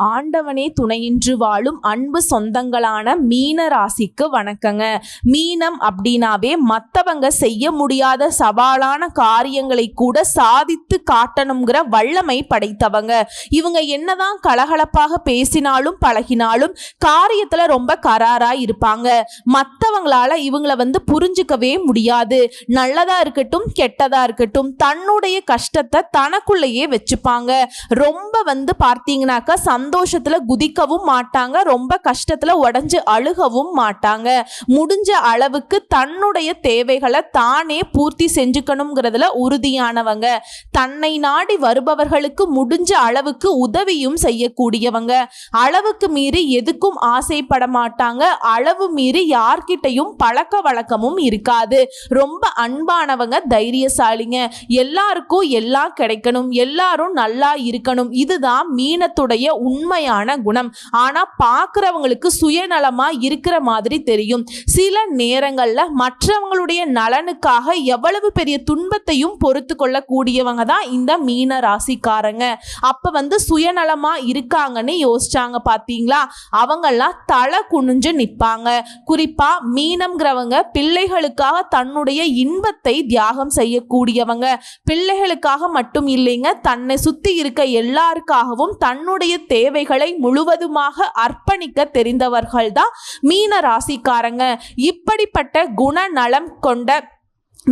ஆண்டவனே துணையின்றி வாழும் அன்பு சொந்தங்களான மீன ராசிக்கு வணக்கங்க. மீனம் அப்படின்னாவே மற்றவங்க செய்ய முடியாத சவாலான காரியங்களை கூட சாதித்து காட்டணுங்கிற வல்லமை படைத்தவங்க. இவங்க என்னதான் கலகலப்பாக பேசினாலும் பழகினாலும் காரியத்துல ரொம்ப கராரா இருப்பாங்க. மற்றவங்களால இவங்களை வந்து புரிஞ்சுக்கவே முடியாது. நல்லதா இருக்கட்டும் கெட்டதா இருக்கட்டும் தன்னுடைய கஷ்டத்தை தனக்குள்ளேயே வச்சுப்பாங்க. ரொம்ப வந்து பார்த்தீங்கன்னாக்கா சந்தோஷத்துல குதிக்கவும் மாட்டாங்க. ரொம்ப கஷ்டத்துல உடஞ்சு அழுகவும் மாட்டாங்க. முடிஞ்ச அளவுக்கு தன்னுடைய தேவைகளை தானே பூர்த்தி செஞ்சுக்கணுங்கிறதுல உறுதியானவங்க. தன்னை நாடி வருபவர்களுக்கு முடிஞ்ச அளவுக்கு உதவியும் செய்யக்கூடியவங்க. அளவுக்கு மீறி எதுக்கும் ஆசைப்பட மாட்டாங்க. அளவு மீறி யார்கிட்டையும் பழக்க வழக்கமும் இருக்காது. ரொம்ப அன்பானவங்க தைரியசாலிங்க. எல்லாருக்கும் எல்லாம் கிடைக்கணும். எல்லாரும் நல்லா இருக்கணும். இதுதான் மீனத்துடைய உண்மையான குணம். ஆனால் பார்க்குறவங்களுக்கு சுயநலமாக இருக்கிற மாதிரி தெரியும். சில நேரங்களில் மற்றவங்களுடைய நலனுக்காக எவ்வளவு பெரிய துன்பத்தையும் பொறுத்து கொள்ளக்கூடியவங்க தான் இந்த மீன ராசிக்காரங்க. அப்போ வந்து சுயநலமாக இருக்காங்கன்னு யோசிச்சாங்க பார்த்தீங்களா அவங்கெல்லாம் தலை குனிஞ்சு நிற்பாங்க குறிப்பாக மீனம்ங்கிறவங்க பிள்ளைகளுக்காக தன்னுடைய இன்பத்தை தியாகம் செய்யக்கூடியவங்க. பிள்ளைகளுக்காக மட்டும் இல்லைங்க தன்னை சுற்றி இருக்க எல்லாருக்காகவும் தன்னுடைய தேவைகளை முழுவதுமாக அர்ப்பணிக்க தெரிந்தவர்கள் தான் மீன ராசிக்காரங்க. இப்படிப்பட்ட குணநலம் கொண்ட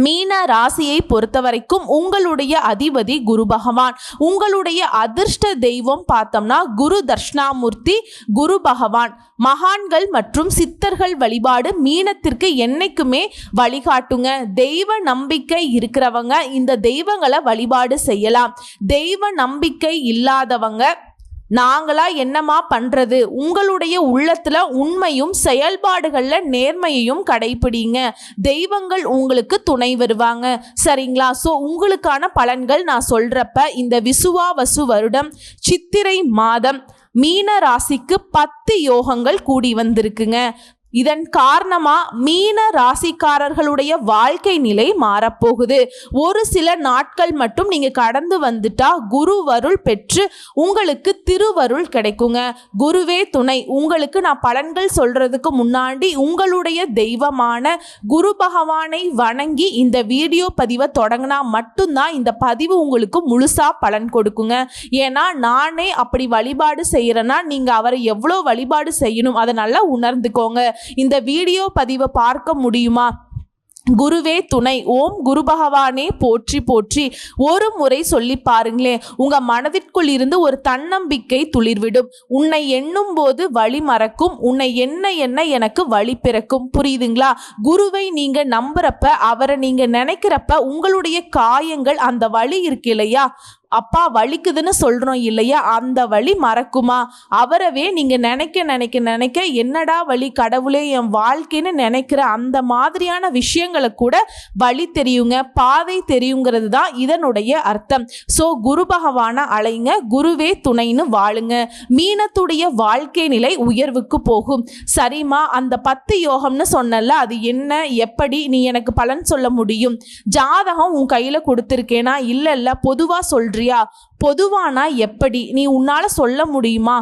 மீன ராசியை பொறுத்த வரைக்கும் உங்களுடைய அதிபதி குரு பகவான். உங்களுடைய அதிர்ஷ்ட தெய்வம் பார்த்தோம்னா குரு தர்ஷ்ணாமூர்த்தி குரு பகவான். மகான்கள் மற்றும் சித்தர்கள் வழிபாடு மீனத்திற்கு என்னைக்குமே வழிகாட்டுங்க. தெய்வ நம்பிக்கை இருக்கிறவங்க இந்த தெய்வங்களை வழிபாடு செய்யலாம். தெய்வ நம்பிக்கை இல்லாதவங்க நாங்களா என்னமா பண்றது? உங்களுடைய உள்ளத்துல உண்மையும் செயல்பாடுகள்ல நேர்மையையும் கடைபிடிங்க தெய்வங்கள் உங்களுக்கு துணை வருவாங்க. சரிங்களா? ஸோ உங்களுக்கான பலன்கள் நான் சொல்றப்ப இந்த விசுவாவசு வருடம் சித்திரை மாதம் மீன ராசிக்கு பத்து யோகங்கள் கூடி வந்திருக்குங்க. இதன் காரணமா மீன ராசிக்காரர்களுடைய வாழ்க்கை நிலை மாறப்போகுது. ஒரு சில நாட்கள் மட்டும் நீங்க கடந்து வந்துட்டா குருவருள் பெற்று உங்களுக்கு திருவருள் கிடைக்குங்க. குருவே துணை உங்களுக்கு நான் பலன்கள் சொல்றதுக்கு முன்னாடி உங்களுடைய தெய்வமான குரு பகவானை வணங்கி இந்த வீடியோ பதிவை தொடங்கினா மட்டும்தான் இந்த பதிவு உங்களுக்கு முழுசா பலன் கொடுக்குங்க. ஏன்னா நானே அப்படி வழிபாடு செய்யறேன்னா நீங்க அவரை எவ்வளோ வழிபாடு செய்யணும் அதை நல்லா உணர்ந்துக்கோங்க. இந்த வீடியோ பதிவை பார்க்க முடியுமா? குருவே துணை ஓம் குரு பகவானே போற்றி போற்றி. ஒரு முறை சொல்லி பாருங்களேன் உங்க மனதிற்குள் இருந்து ஒரு தன்னம்பிக்கை துளிர்விடும். உன்னை எண்ணும் போது வழி மறக்கும் உன்னை என்ன என்ன எனக்கு வழி பிறக்கும். புரியுதுங்களா? குருவை நீங்க நம்புறப்ப அவரை நீங்க நினைக்கிறப்ப உங்களுடைய காயங்கள் அந்த வழி இருக்கு இல்லையா? அப்பா வலிக்குதுன்னு சொல்கிறோம் இல்லையா? அந்த வழி மறக்குமா? அவரவே நீங்கள் நினைக்க நினைக்க நினைக்க என்னடா வழி கடவுளே என் வாழ்க்கைன்னு நினைக்கிற அந்த மாதிரியான விஷயங்களை கூட வழி தெரியுங்க பாதை தெரியுங்கிறது தான் இதனுடைய அர்த்தம். ஸோ குரு பகவான அலைங்க குருவே துணைன்னு வாழுங்க. மீனத்துடைய வாழ்க்கை நிலை உயர்வுக்கு போகும். சரிம்மா அந்த பத்து யோகம்னு சொன்னல அது என்ன எப்படி நீ எனக்கு பலன் சொல்ல முடியும்? ஜாதகம் உன் கையில் கொடுத்துருக்கேனா? இல்லை இல்லை பொதுவாக சொல்றியா? பொதுவானா? எப்படி? நீ உன்னால சொல்ல முடியுமா?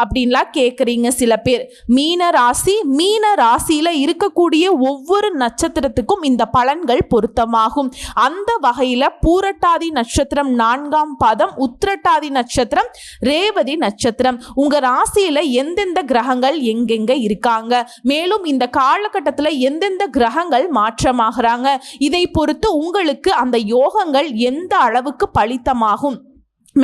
அப்படின்லாம் கேட்குறீங்க சில பேர். மீன ராசி மீன ராசியில் இருக்கக்கூடிய ஒவ்வொரு நட்சத்திரத்துக்கும் இந்த பலன்கள் பொருத்தமாகும். அந்த வகையில் பூரட்டாதி நட்சத்திரம் நான்காம் பாதம் உத்திரட்டாதி நட்சத்திரம் ரேவதி நட்சத்திரம். உங்கள் ராசியில் எந்தெந்த கிரகங்கள் எங்கெங்க இருக்காங்க? மேலும் இந்த காலகட்டத்தில் எந்தெந்த கிரகங்கள் மாற்றமாகிறாங்க? இதை பொறுத்து உங்களுக்கு அந்த யோகங்கள் எந்த அளவுக்கு பலித்தமாகும்?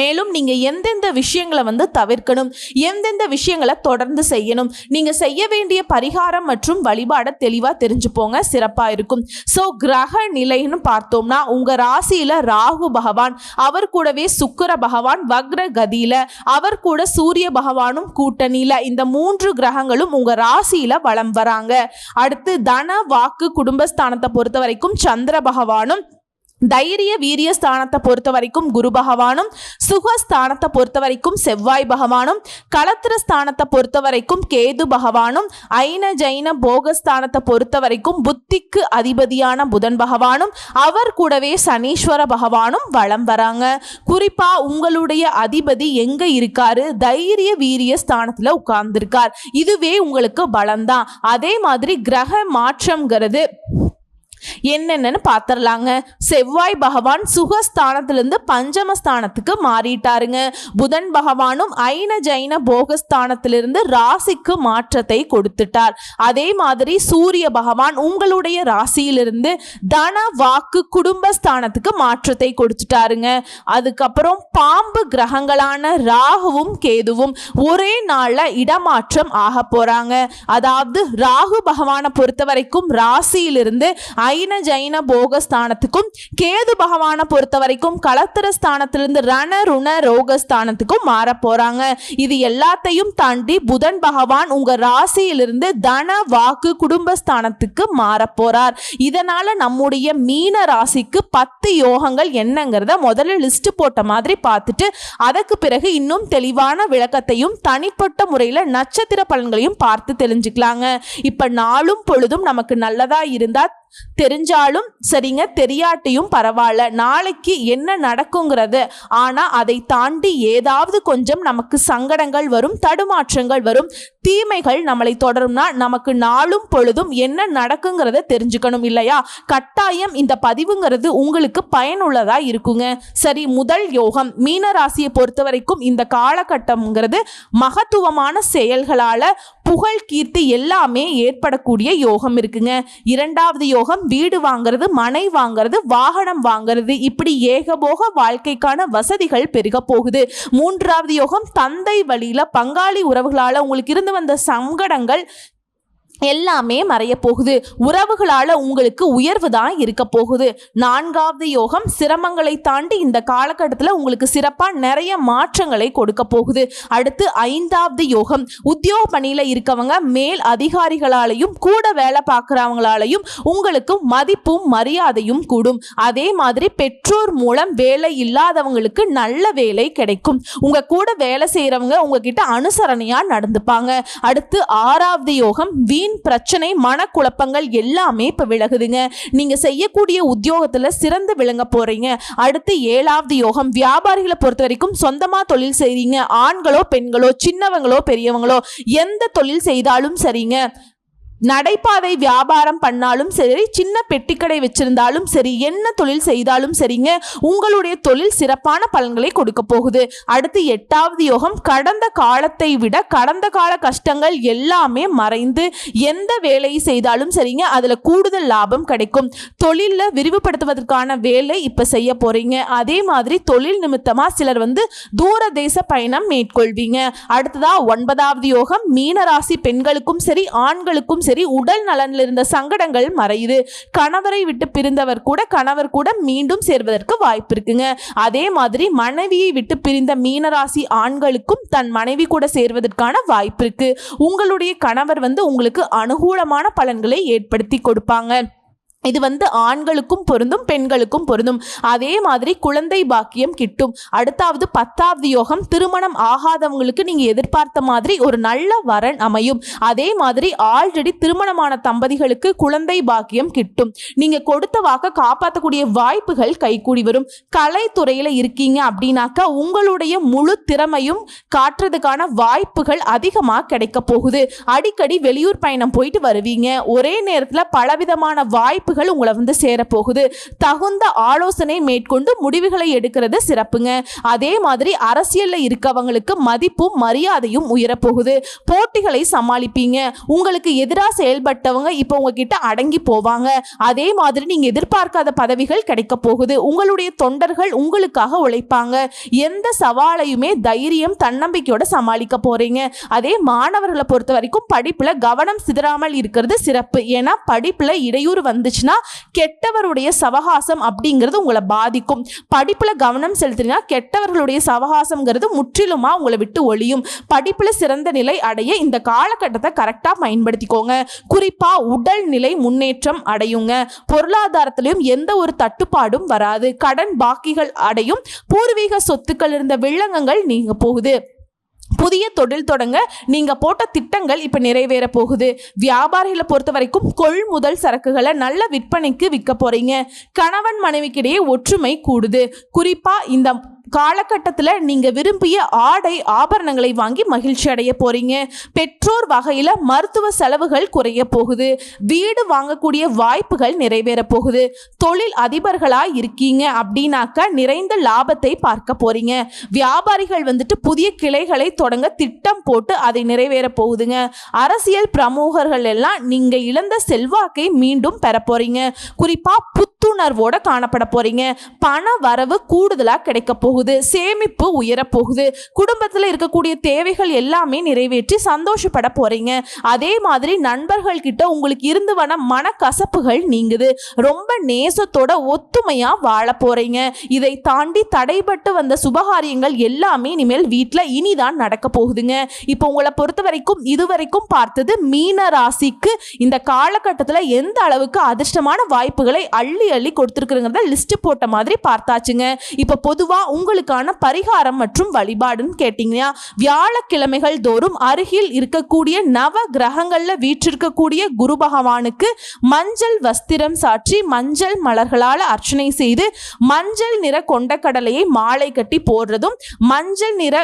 மேலும் நீங்கள் எந்தெந்த விஷயங்களை வந்து தவிர்க்கணும் எந்தெந்த விஷயங்களை தொடர்ந்து செய்யணும் நீங்கள் செய்ய வேண்டிய பரிகாரம் மற்றும் வழிபாடை தெளிவாக தெரிஞ்சுப்போங்க சிறப்பாக இருக்கும். ஸோ கிரக நிலைன்னு பார்த்தோம்னா உங்கள் ராசியில் ராகு பகவான் அவர் கூடவே சுக்கிர பகவான் வக்ர கதியில் அவர் கூட சூரிய பகவானும் கூட்டணியில் இந்த மூன்று கிரகங்களும் உங்கள் ராசியில் வலம் வராங்க. அடுத்து தன வாக்கு குடும்பஸ்தானத்தை பொறுத்த வரைக்கும் சந்திர பகவானும் தைரிய வீரிய ஸ்தானத்தை பொறுத்த வரைக்கும் குரு பகவானும் சுகஸ்தானத்தை பொறுத்த வரைக்கும் செவ்வாய் பகவானும் களத்திர ஸ்தானத்தை பொறுத்த வரைக்கும் கேது பகவானும் ஐன ஜைன போகஸ்தானத்தை பொறுத்த வரைக்கும் புத்திக்கு அதிபதியான புதன் பகவானும் அவர் கூடவே சனீஸ்வர பகவானும் வலம் வராங்க. குறிப்பா உங்களுடைய அதிபதி எங்க இருக்காரு? தைரிய வீரிய ஸ்தானத்துல உட்கார்ந்திருக்கார். இதுவே உங்களுக்கு பலம்தான். அதே மாதிரி கிரக மாற்றம்ங்கிறது என்னென்னு பார்த்துடலாங்க செவ்வாய் பகவான் சுகஸ்தானத்திலிருந்து பஞ்சமஸ்தானத்துக்கு மாறிட்டாருங்க. புதன் பகவானும் ஐன ஜைன போகஸ்தானத்திலிருந்து ராசிக்கு மாற்றத்தை கொடுத்துட்டார். அதே மாதிரி சூரிய பகவான் உங்களுடைய ராசியிலிருந்து தன வாக்கு குடும்பஸ்தானத்துக்கு மாற்றத்தை கொடுத்துட்டாருங்க. அதுக்கப்புறம் பாம்பு கிரகங்களான ராகுவும் கேதுவும் ஒரே நாளில் இடமாற்றம் ஆக போறாங்க. அதாவது ராகு பகவானை பொறுத்த வரைக்கும் ராசியிலிருந்து ஐன ஜைன போகஸ்தானத்துக்கும் கேது பகவானை பொறுத்த வரைக்கும் களத்திர ஸ்தானத்திலிருந்து ரண ருண ரோக ஸ்தானத்துக்கும் மாற போறாங்க. இது எல்லாத்தையும் தாண்டி புதன் பகவான் உங்க ராசியிலிருந்து தன வாக்கு குடும்பஸ்தானத்துக்கு மாற போறார். இதனால நம்முடைய மீன ராசிக்கு பத்து யோகங்கள் என்னங்கிறத முதல்ல லிஸ்ட் போட்ட மாதிரி பார்த்துட்டு அதற்கு பிறகு இன்னும் தெளிவான விளக்கத்தையும் தனிப்பட்ட முறையில் நட்சத்திர பலன்களையும் பார்த்து தெரிஞ்சுக்கலாங்க. இப்ப நாளும் பொழுதும் நமக்கு நல்லதா இருந்தா தெரிஞ்சாலும் சரிங்க தெரியாட்டியும் பரவாயில்ல. நாளைக்கு என்ன நடக்குங்கிறது? ஆனால் அதை தாண்டி ஏதாவது கொஞ்சம் நமக்கு சங்கடங்கள் வரும் தடுமாற்றங்கள் வரும். தீமைகள் நம்மளை தொடரும்னா நமக்கு நாளும் பொழுதும் என்ன நடக்குங்கிறத தெரிஞ்சுக்கணும் இல்லையா? கட்டாயம் இந்த பதிவுங்கிறது உங்களுக்கு பயனுள்ளதா இருக்குங்க. சரி முதல் யோகம். மீன ராசியை பொறுத்த வரைக்கும் இந்த காலகட்டம்ங்கிறது மகத்துவமான செயல்களால புகழ் கீர்த்தி எல்லாமே ஏற்படக்கூடிய யோகம் இருக்குங்க. இரண்டாவது யோகம் வீடு வாங்குறது மனை வாங்குறது வாகனம் வாங்குறது. இப்படி ஏகபோக வாழ்க்கைக்கான வசதிகள் பெருக போகுது. மூன்றாவது யோகம் தந்தை வழியில பங்காளி உறவுகளால உங்களுக்கு இருந்து வந்த சங்கடங்கள் எல்லாமே மறைய போகுது. உறவுகளால உங்களுக்கு உயர்வு தான் இருக்க போகுது. நான்காவது யோகம் சிரமங்களை தாண்டி இந்த காலகட்டத்தில் உங்களுக்கு சிறப்பாக நிறைய மாற்றங்களை கொடுக்க போகுது. அடுத்து ஐந்தாவது யோகம் உத்தியோக பணியில் இருக்கவங்க மேல் அதிகாரிகளாலையும் கூட வேலை பார்க்குறவங்களாலையும் உங்களுக்கு மதிப்பும் மரியாதையும் கூடும். அதே மாதிரி பெற்றோர் மூலம் வேலை இல்லாதவங்களுக்கு நல்ல வேலை கிடைக்கும். உங்க கூட வேலை செய்கிறவங்க உங்ககிட்ட அனுசரணையாக நடந்துப்பாங்க. அடுத்து ஆறாவது யோகம் வீண் பிரச்சனை மனக்குழப்பங்கள் எல்லாமே இப்போ விலகுதுங்க. நீங்க செய்யக்கூடிய உத்தியோகத்துல சிறந்து விளங்க போறீங்க. அடுத்து ஏழாவது யோகம் வியாபாரிகளை பொறுத்த வரைக்கும் சொந்தமாக தொழில் செய்கிறீங்க ஆண்களோ பெண்களோ சின்னவங்களோ பெரியவங்களோ எந்த தொழில் செய்தாலும் சரிங்க. நடைபாதை வியாபாரம் பண்ணாலும் சரி சின்ன பெட்டிக்கடை வச்சிருந்தாலும் சரி என்ன தொழில் செய்தாலும் சரிங்க உங்களுடைய தொழில் சிறப்பான பலன்களை கொடுக்க போகுது. அடுத்து எட்டாவது யோகம் கடந்த காலத்தை விட கடந்த கால கஷ்டங்கள் எல்லாமே மறைந்து எந்த வேலையை செய்தாலும் சரிங்க அதில் கூடுதல் லாபம் கிடைக்கும். தொழிலில் விரிவுபடுத்துவதற்கான வேலை இப்போ செய்ய போகிறீங்க அதே மாதிரி தொழில் நிமித்தமாக சிலர் வந்து தூர தேச பயணம் மேற்கொள்வீங்க. அடுத்ததாக ஒன்பதாவது யோகம் மீனராசி பெண்களுக்கும் சரி ஆண்களுக்கும் சரி சரி உடல் நலனில் இருந்த சங்கடங்கள் மறையுது. கணவரை விட்டு பிரிந்தவர் கூட கணவர் கூட மீண்டும் சேர்வதற்கு வாய்ப்பு இருக்குங்க. அதே மாதிரி மனைவியை விட்டு பிரிந்த மீனராசி ஆண்களுக்கும் தன் மனைவி கூட சேர்வதற்கான வாய்ப்பு இருக்கு. உங்களுடைய கணவர் வந்து உங்களுக்கு அனுகூலமான பலன்களை ஏற்படுத்தி கொடுப்பாங்க. இது வந்து ஆண்களுக்கும் பொருந்தும் பெண்களுக்கும் பொருந்தும். அதே மாதிரி குழந்தை பாக்கியம் கிட்டும். அடுத்தாவது பத்தாவது யோகம் திருமணம் ஆகாதவங்களுக்கு நீங்க எதிர்பார்த்த மாதிரி ஒரு நல்ல வரன் அமையும். அதே மாதிரி ஆல்ரெடி திருமணமான தம்பதிகளுக்கு குழந்தை பாக்கியம் கிட்டும். நீங்க கொடுத்த வாக்க காப்பாற்றக்கூடிய வாய்ப்புகள் கைகூடி வரும். கலைத்துறையில இருக்கீங்க அப்படின்னாக்கா உங்களுடைய முழு திறமையும் காட்டுறதுக்கான வாய்ப்புகள் அதிகமாக கிடைக்க போகுது. அடிக்கடி வெளியூர் பயணம் போயிட்டு வருவீங்க. ஒரே நேரத்தில் பலவிதமான வாய்ப்பு வாய்ப்புகள் உங்களை வந்து சேரப்போகுது. தகுந்த ஆலோசனை மேற்கொண்டு முடிவுகளை எடுக்கிறது சிறப்புங்க. அதே மாதிரி அரசியலில் இருக்கவங்களுக்கு மதிப்பும் மரியாதையும் உயரப்போகுது. போட்டிகளை சமாளிப்பீங்க. உங்களுக்கு எதிராக செயல்பட்டவங்க இப்போ உங்ககிட்ட அடங்கி போவாங்க. அதே மாதிரி நீங்கள் எதிர்பார்க்காத பதவிகள் கிடைக்க போகுது. உங்களுடைய தொண்டர்கள் உங்களுக்காக உழைப்பாங்க. எந்த சவாலையுமே தைரியம் தன்னம்பிக்கையோட சமாளிக்க போறீங்க. அதே மாணவர்களை பொறுத்த வரைக்கும் படிப்பில் கவனம் சிதறாமல் இருக்கிறது சிறப்பு. ஏன்னா படிப்பில் இடையூறு வந்துச்சு இருந்துச்சுன்னா கெட்டவருடைய சவகாசம் அப்படிங்கிறது உங்களை பாதிக்கும். படிப்பில் கவனம் செலுத்துறீங்கன்னா கெட்டவர்களுடைய சவகாசம்ங்கிறது முற்றிலுமா உங்களை விட்டு ஒழியும். படிப்பில் சிறந்த நிலை அடைய இந்த காலகட்டத்தை கரெக்டாக பயன்படுத்திக்கோங்க. குறிப்பாக உடல் நிலை முன்னேற்றம் அடையுங்க. பொருளாதாரத்திலையும் எந்த ஒரு தட்டுப்பாடும் வராது. கடன் பாக்கிகள் அடையும். பூர்வீக சொத்துக்கள் இருந்த வில்லங்கங்கள் நீங்க போகுது. புதிய தொழில் தொடங்க நீங்க போட்ட திட்டங்கள் இப்ப நிறைவேற போகுது. வியாபாரிகளை பொறுத்த வரைக்கும் கொள்முதல் சரக்குகளை நல்ல விற்பனைக்கு விற்க போறீங்க. கணவன் மனைவிக்கிடையே ஒற்றுமை கூடுது. குறிப்பா இந்த காலகட்டத்தில் நீங்கள் விரும்பிய ஆடை ஆபரணங்களை வாங்கி மகிழ்ச்சி அடைய போறீங்க. பெற்றோர் வகையில் மருத்துவ செலவுகள் குறைய போகுது. வீடு வாங்கக்கூடிய வாய்ப்புகள் நிறைவேற போகுது. தொழில் அதிபர்களாக இருக்கீங்க அப்படின்னாக்க நிறைந்த லாபத்தை பார்க்க போறீங்க. வியாபாரிகள் வந்துட்டு புதிய கிளைகளை தொடங்க திட்டம் போட்டு அதை நிறைவேற போகுதுங்க. அரசியல் பிரமுகர்கள் எல்லாம் நீங்கள் இழந்த செல்வாக்கை மீண்டும் பெற போறீங்க. குறிப்பாக புத்துணர்வோட காணப்பட போறீங்க. பண வரவு கூடுதலா கிடைக்க போகுது. சேமிப்பு உயரப்போகுது குடும்பத்துல இருக்கக்கூடிய தேவைகள் எல்லாமே நிறைவேற்றி சந்தோஷப்பட போறீங்க. அதே மாதிரி நண்பர்கள் கிட்ட உங்களுக்கு இருந்து வன மனக்கசப்புகள் நீங்குது. ரொம்ப நேசத்தோட ஒத்துமையா வாழ போறீங்க. இதை தாண்டி தடைபட்டு வந்த சுபகாரியங்கள் எல்லாமே இனிமேல் வீட்டில் இனிதான் நடக்க போகுதுங்க. இப்போ உங்களை பொறுத்த வரைக்கும் இதுவரைக்கும் பார்த்தது மீன ராசிக்கு இந்த காலகட்டத்தில் எந்த அளவுக்கு அதிர்ஷ்டமான வாய்ப்புகளை அள்ளி அள்ளி கொடுத்துருக்குறத லிஸ்ட் போட்ட மாதிரி பார்த்தாச்சுங்க. இப்போ பொதுவாக உங்களுக்கான பரிகாரம் மற்றும் வழிபாடுன்னு கேட்டிங்கன்னா வியாழக்கிழமைகள் தோறும் அருகில் இருக்கக்கூடிய நவ கிரகங்களில் வீற்றிருக்கக்கூடிய குரு பகவானுக்கு மஞ்சள் வஸ்திரம் சாற்றி மஞ்சள் மலர்களால் அர்ச்சனை செய்து மஞ்சள் நிற கொண்டக்கடலையை மாலை கட்டி போடுறதும் மஞ்சள் நிற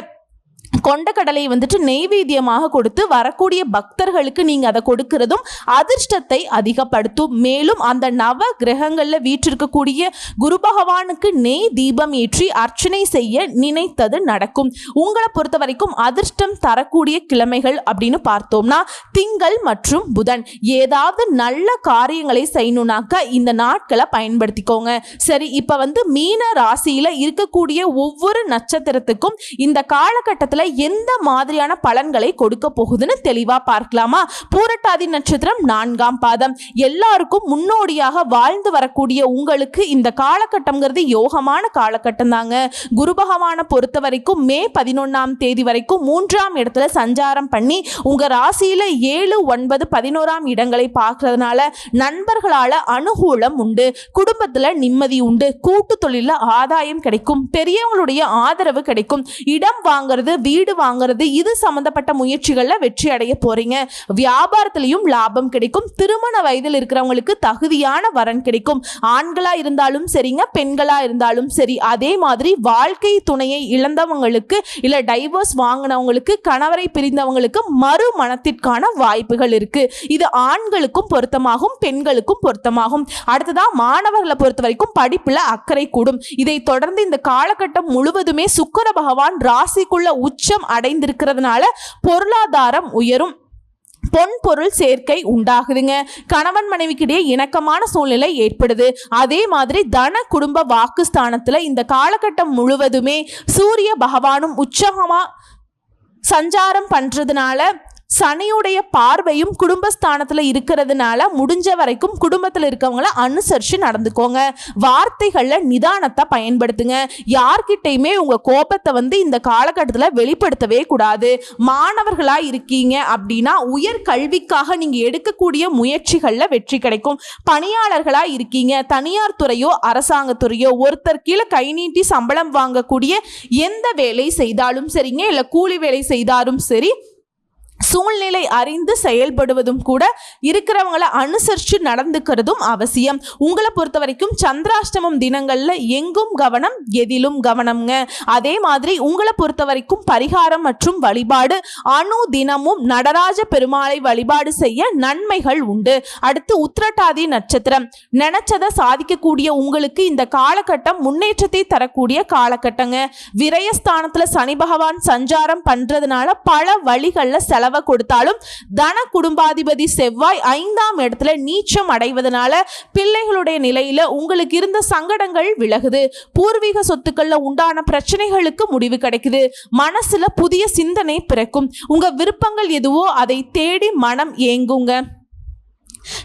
கொண்டக்கடலை வந்துட்டு நெய்வேத்தியமாக கொடுத்து வரக்கூடிய பக்தர்களுக்கு நீங்கள் அதை கொடுக்கிறதும் அதிர்ஷ்டத்தை அதிகப்படுத்தும். மேலும் அந்த நவ கிரகங்களில் வீற்றிருக்கக்கூடிய குரு பகவானுக்கு நெய் தீபம் ஏற்றி அர்ச்சனை செய்ய நினைத்தது நடக்கும். உங்களை பொறுத்த வரைக்கும் அதிர்ஷ்டம் தரக்கூடிய கிழமைகள் அப்படின்னு பார்த்தோம்னா திங்கள் மற்றும் புதன். ஏதாவது நல்ல காரியங்களை செய்யணும்னாக்க இந்த நாட்களை பயன்படுத்திக்கோங்க. சரி இப்போ வந்து மீன ராசியில் இருக்கக்கூடிய ஒவ்வொரு நட்சத்திரத்துக்கும் இந்த காலகட்டத்தில் எந்த மாதிரியான பலன்களை கொடுக்க போகுதுன்னு தெளிவா பார்க்கலாமா? பூரட்டாதி நட்சத்திரம் நான்காம் பாதம். எல்லாருக்கும் முன்னோடியாக வாழ்ந்து வரக்கூடிய உங்களுக்கு இந்த காலகட்டம்ங்கிறது யோகமான காலகட்டம் தாங்க. குரு பகவானை பொறுத்த வரைக்கும் மே பதினொன்னாம் தேதி வரைக்கும் மூன்றாம் இடத்துல சஞ்சாரம் பண்ணி உங்க ராசியில ஏழு ஒன்பது பதினோராம் இடங்களை பார்க்கறதுனால நண்பர்களால அனுகூலம் உண்டு குடும்பத்துல நிம்மதி உண்டு கூட்டு தொழில ஆதாயம் கிடைக்கும் பெரியவங்களுடைய ஆதரவு கிடைக்கும் இடம் வாங்குறது வீடு வாங்குறது இது சம்மந்தப்பட்ட முயற்சிகளில் வெற்றி அடைய போறீங்க. வியாபாரத்திலையும் லாபம் கிடைக்கும். திருமண வயதில் இருக்கிறவங்களுக்கு தகுதியான வரன் கிடைக்கும். ஆண்களா இருந்தாலும் சரிங்க பெண்களா இருந்தாலும் சரி. அதே மாதிரி வாழ்க்கை துணையை இழந்தவங்களுக்கு இல்லை டைவர்ஸ் வாங்கினவங்களுக்கு கணவரை பிரிந்தவங்களுக்கு மறுமணத்திற்கான வாய்ப்புகள் இருக்கு. இது ஆண்களுக்கும் பொருத்தமாகும் பெண்களுக்கும் பொருத்தமாகும். அடுத்ததா மாணவர்களை பொறுத்த வரைக்கும் படிப்புல அக்கறை கூடும். இதை தொடர்ந்து இந்த காலகட்டம் முழுவதுமே சுக்கிர பகவான் ராசிக்குள்ள உச்சம் அடைந்திருக்கிறதுனால பொருளாதாரம் உயரும். பொன் பொருள் சேர்க்கை உண்டாகுதுங்க. கணவன் மனைவிக்கிடையே இணக்கமான சூழ்நிலை ஏற்படுது. அதே மாதிரி தன குடும்ப வாக்குஸ்தானத்தில் இந்த காலகட்டம் முழுவதுமே சூரிய பகவானும் உற்சாகமாக சஞ்சாரம் பண்ணுறதுனால சனியுடைய பார்வையும் குடும்பஸ்தானத்தில் இருக்கிறதுனால முடிஞ்ச வரைக்கும் குடும்பத்தில் இருக்கவங்கள அனுசரித்து நடந்துக்கோங்க. வார்த்தைகளில் நிதானத்தை பயன்படுத்துங்க. யார்கிட்டையுமே உங்கள் கோபத்தை வந்து இந்த காலகட்டத்தில் வெளிப்படுத்தவே கூடாது. மாணவர்களாக இருக்கீங்க அப்படின்னா உயர் கல்விக்காக நீங்கள் எடுக்கக்கூடிய முயற்சிகளில் வெற்றி கிடைக்கும். பணியாளர்களாக இருக்கீங்க தனியார் துறையோ அரசாங்கத்துறையோ ஒருத்தர் கீழே கை நீட்டி சம்பளம் வாங்கக்கூடிய எந்த வேலை செய்தாலும் சரிங்க இல்லை கூலி வேலை செய்தாலும் சரி சூழ்நிலை அறிந்து செயல்படுவதும் கூட இருக்கிறவங்கள அனுசரித்து நடந்துக்கிறதும் அவசியம். உங்களை பொறுத்த வரைக்கும் சந்திராஷ்டமம் தினங்களில் எங்கும் கவனம் எதிலும் கவனம்ங்க. அதே மாதிரி உங்களை பொறுத்த வரைக்கும் பரிகாரம் மற்றும் வழிபாடு அணு தினமும் நடராஜ பெருமாளை வழிபாடு செய்ய நன்மைகள் உண்டு. அடுத்து உத்திரட்டாதி நட்சத்திரம். நினைச்சதை சாதிக்கக்கூடிய உங்களுக்கு இந்த காலகட்டம் முன்னேற்றத்தை தரக்கூடிய காலகட்டங்க. விரயஸ்தானத்தில் சனி பகவான் சஞ்சாரம் பண்ணுறதுனால பல வழிகளில் செலவு செலவை கொடுத்தாலும் தன குடும்பாதிபதி செவ்வாய் ஐந்தாம் இடத்துல நீச்சம் அடைவதனால பிள்ளைகளுடைய நிலையில உங்களுக்கு இருந்த சங்கடங்கள் விலகுது. பூர்வீக சொத்துக்கள்ல உண்டான பிரச்சனைகளுக்கு முடிவு கிடைக்குது. மனசுல புதிய சிந்தனை பிறக்கும். உங்க விருப்பங்கள் எதுவோ அதை தேடி மனம் ஏங்குங்க.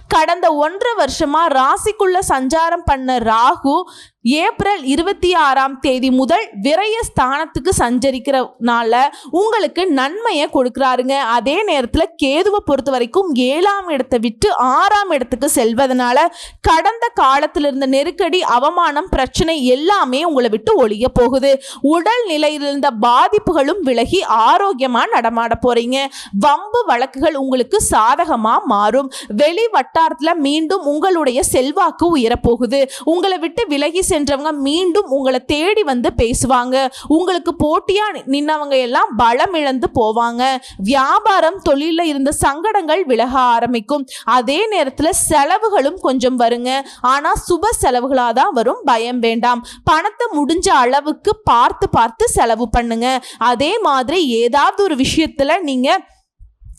கடந்த ஒன்றரை வருஷமா ராசிக்குள்ள சஞ்சாரம் பண்ண ராகு ஏப்ரல் இருபத்தி ஆறாம் தேதி முதல் விரைய ஸ்தானத்துக்கு சஞ்சரிக்கிறனால உங்களுக்கு நன்மையை கொடுக்குறாருங்க. அதே நேரத்தில் கேதுவை பொறுத்த வரைக்கும் ஏழாம் இடத்தை விட்டு ஆறாம் இடத்துக்கு செல்வதனால கடந்த காலத்தில் இருந்த நெருக்கடி அவமானம் பிரச்சனை எல்லாமே உங்களை விட்டு ஒழிய போகுது. உடல் நிலையில் இருந்த பாதிப்புகளும் விலகி ஆரோக்கியமாக நடமாட போறீங்க. வம்பு வழக்குகள் உங்களுக்கு சாதகமாக மாறும். வெளி வட்டாரத்தில் மீண்டும் உங்களுடைய செல்வாக்கு உயரப்போகுது உங்களை விட்டு விலகி சென்றவங்க மீண்டும் உங்களை தேடி வந்து பேசுவாங்க. உங்களுக்கு போட்டியா நின்னவங்க எல்லாம் பலம் இழந்து போவாங்க. வியாபாரம் தொழிலில் இருந்த சங்கடங்கள் விலக ஆரம்பிக்கும். அதே நேரத்தில் செலவுகளும் கொஞ்சம் வருங்க. ஆனால் சுப செலவுகளாக தான் வரும். பயம் வேண்டாம். பணத்தை முடிஞ்ச அளவுக்கு பார்த்து பார்த்து செலவு பண்ணுங்க. அதே மாதிரி ஏதாவது ஒரு விஷயத்தில் நீங்கள்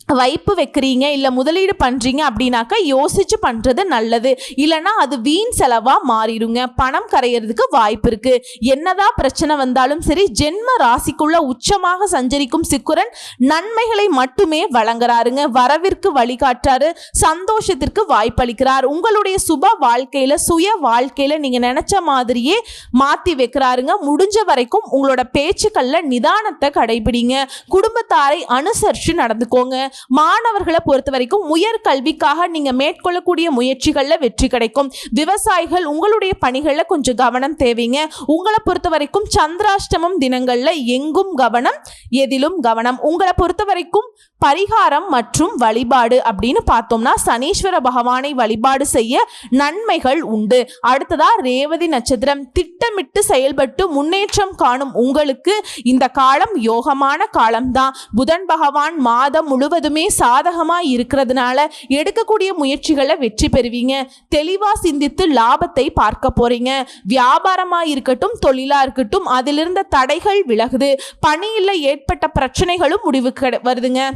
வைப்பு வைக்கிறீங்க இல்லை முதலீடு பண்ணுறீங்க அப்படின்னாக்கா யோசித்து பண்ணுறது நல்லது. இல்லைன்னா அது வீண் செலவாக மாறிடுங்க. பணம் கரையிறதுக்கு வாய்ப்பு இருக்குது என்னதான் பிரச்சனை வந்தாலும் சரி ஜென்ம ராசிக்குள்ள உச்சமாக சஞ்சரிக்கும் சிக்குரன் நன்மைகளை மட்டுமே வழங்குறாருங்க. வரவிற்கு வழிகாட்டுறாரு. சந்தோஷத்திற்கு வாய்ப்பளிக்கிறார். உங்களுடைய சுப வாழ்க்கையில் சுய வாழ்க்கையில் நீங்கள் நினச்ச மாதிரியே மாற்றி வைக்கிறாருங்க. முடிஞ்ச வரைக்கும் உங்களோட பேச்சுக்களில் நிதானத்தை கடைபிடிங்க. குடும்பத்தாரை அனுசரித்து நடந்துக்கோங்க. மாணவர்களை பொறுத்த வரைக்கும் உயர் கல்விக்காக நீங்க மேற்கொள்ளக்கூடிய முயற்சிகளில் வெற்றி கிடைக்கும். விவசாயிகள் உங்களுடைய பணிகளில் கொஞ்சம் கவனம் தேவைங்க. உங்களை பொறுத்த வரைக்கும் சந்திராஷ்டமம் தினங்கள்ல எங்கும் கவனம் எதிலும் கவனம். உங்களை பொறுத்த வரைக்கும் பரிகாரம் மற்றும் வழிபாடு அப்படின்னு பார்த்தோம்னா சனீஸ்வர பகவானை வழிபாடு செய்ய நன்மைகள் உண்டு. அடுத்ததா ரேவதி நட்சத்திரம். திட்டமிட்டு செயல்பட்டு முன்னேற்றம் காணும் உங்களுக்கு இந்த காலம் யோகமான காலம்தான். புதன் பகவான் மாதம் முழுவதும் சாதகமா இருக்கிறதுனால எடுக்கக்கூடிய முயற்சிகளை வெற்றி பெறுவீங்க. தெளிவா சிந்தித்து லாபத்தை பார்க்க போறீங்க. வியாபாரமா இருக்கட்டும் தொழிலா இருக்கட்டும் அதிலிருந்த தடைகள் விலகுது. பணியில் ஏற்பட்ட பிரச்சனைகளும் முடிவு வருதுங்க.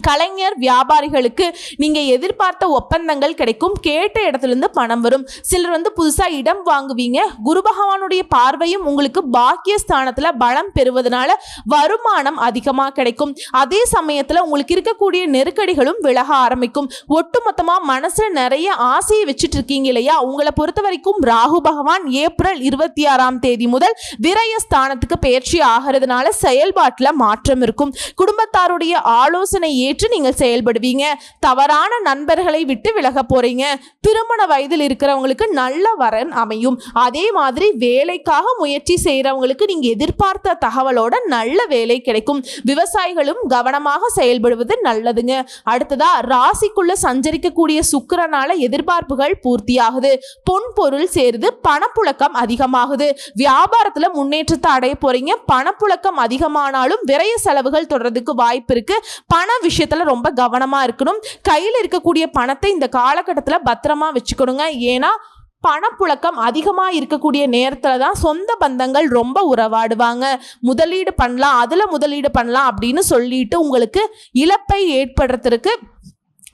கலைஞர் வியாபாரிகளுக்கு நீங்கள் எதிர்பார்த்த ஒப்பந்தங்கள் கிடைக்கும். கேட்ட இடத்துலேருந்து பணம் வரும். சிலர் வந்து புதுசாக இடம் வாங்குவீங்க. குரு பகவானுடைய பார்வையும் உங்களுக்கு பாக்கிய ஸ்தானத்தில் பலம் பெறுவதனால வருமானம் அதிகமாக கிடைக்கும். அதே சமயத்தில் உங்களுக்கு இருக்கக்கூடிய நெருக்கடிகளும் விலக ஆரம்பிக்கும். ஒட்டுமொத்தமாக மனசில் நிறைய ஆசையை வச்சுட்டு இருக்கீங்க இல்லையா? உங்களை பொறுத்த வரைக்கும் ராகு பகவான் ஏப்ரல் இருபத்தி ஆறாம் தேதி முதல் விரய ஸ்தானத்துக்கு பயிற்சி ஆகிறதுனால செயல்பாட்டில் மாற்றம் இருக்கும். குடும்பத்தாருடைய ஆலோசனை ஏற்று நீங்கள் செயல்படுவீங்க. தவறான நண்பர்களை விட்டு விலக போறீங்க. திருமண வயதில் இருக்கிறவங்களுக்கு நல்ல வரன் அமையும். அதே மாதிரி வேலைக்காக முயற்சி செய்கிறவங்களுக்கு நீங்க எதிர்பார்த்த தகவலோட நல்ல வேலை கிடைக்கும். விவசாயிகளும் கவனமாக செயல்படுவது நல்லதுங்க. அடுத்ததா ராசிக்குள்ள சஞ்சரிக்கக்கூடிய சுக்கரனால எதிர்பார்ப்புகள் பூர்த்தியாகுது. பொன் பொருள் சேருது பணப்புழக்கம் அதிகமாகுது. வியாபாரத்துல முன்னேற்றத்தை அடைய போறீங்க. பணப்புழக்கம் அதிகமானாலும் விரைய செலவுகள் தொடர்றதுக்கு வாய்ப்பு இருக்கு. பண விஷயத்தில் ரொம்ப கவனமாக இருக்கணும். கையில் இருக்கக்கூடிய பணத்தை இந்த காலகட்டத்தில் பத்திரமா வச்சுக்கணுங்க. ஏன்னா பணப்புழக்கம் அதிகமாக இருக்கக்கூடிய நேரத்தில் தான் சொந்த பந்தங்கள் ரொம்ப உறவாடுவாங்க. முதலீடு பண்ணலாம் அதில் முதலீடு பண்ணலாம் அப்படின்னு சொல்லிட்டு உங்களுக்கு இழப்பை ஏற்படுறதுக்கு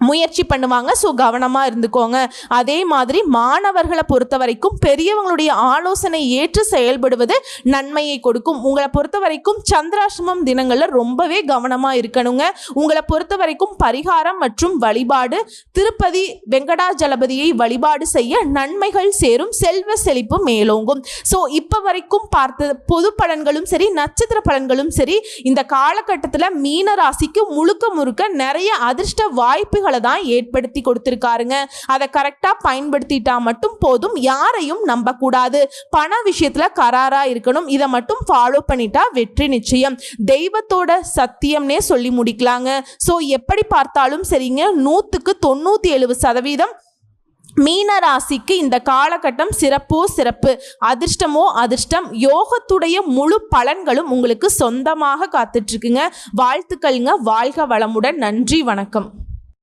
முயற்சி பண்ணுவாங்க. ஸோ கவனமாக இருந்துக்கோங்க. அதே மாதிரி மாணவர்களை பொறுத்த வரைக்கும் பெரியவங்களுடைய ஆலோசனை ஏற்று செயல்படுவது நன்மையை கொடுக்கும். உங்களை பொறுத்த வரைக்கும் சந்திராசிரமம் தினங்களில் ரொம்பவே கவனமாக இருக்கணுங்க. உங்களை பொறுத்த வரைக்கும் பரிகாரம் மற்றும் வழிபாடு திருப்பதி வெங்கடாஜலபதியை வழிபாடு செய்ய நன்மைகள் சேரும். செல்வ செழிப்பு மேலோங்கும். ஸோ இப்போ வரைக்கும் பார்த்த பொது பலன்களும் சரி நட்சத்திர பலன்களும் சரி இந்த காலகட்டத்தில் மீன ராசிக்கு முழுக்க முழுக்க நிறைய அதிர்ஷ்ட வாய்ப்புகள் வாய்ப்புகளை தான் ஏற்படுத்தி கொடுத்துருக்காருங்க. அதை கரெக்டாக பயன்படுத்திட்டா மட்டும் போதும் யாரையும் நம்பக்கூடாது. பண விஷயத்தில் கராராக இருக்கணும். இதை மட்டும் ஃபாலோ பண்ணிட்டா வெற்றி நிச்சயம். தெய்வத்தோட சத்தியம்னே சொல்லி முடிக்கலாங்க. ஸோ எப்படி பார்த்தாலும் சரிங்க நூற்றுக்கு தொண்ணூற்றி எழுபது சதவீதம் மீன ராசிக்கு இந்த காலகட்டம் சிறப்போ சிறப்பு. அதிர்ஷ்டமோ அதிர்ஷ்டம். யோகத்துடைய முழு பலன்களும் உங்களுக்கு சொந்தமாக காத்துட்ருக்குங்க வாழ்த்துக்கள்ங்க. வாழ்க வளமுடன். நன்றி வணக்கம்.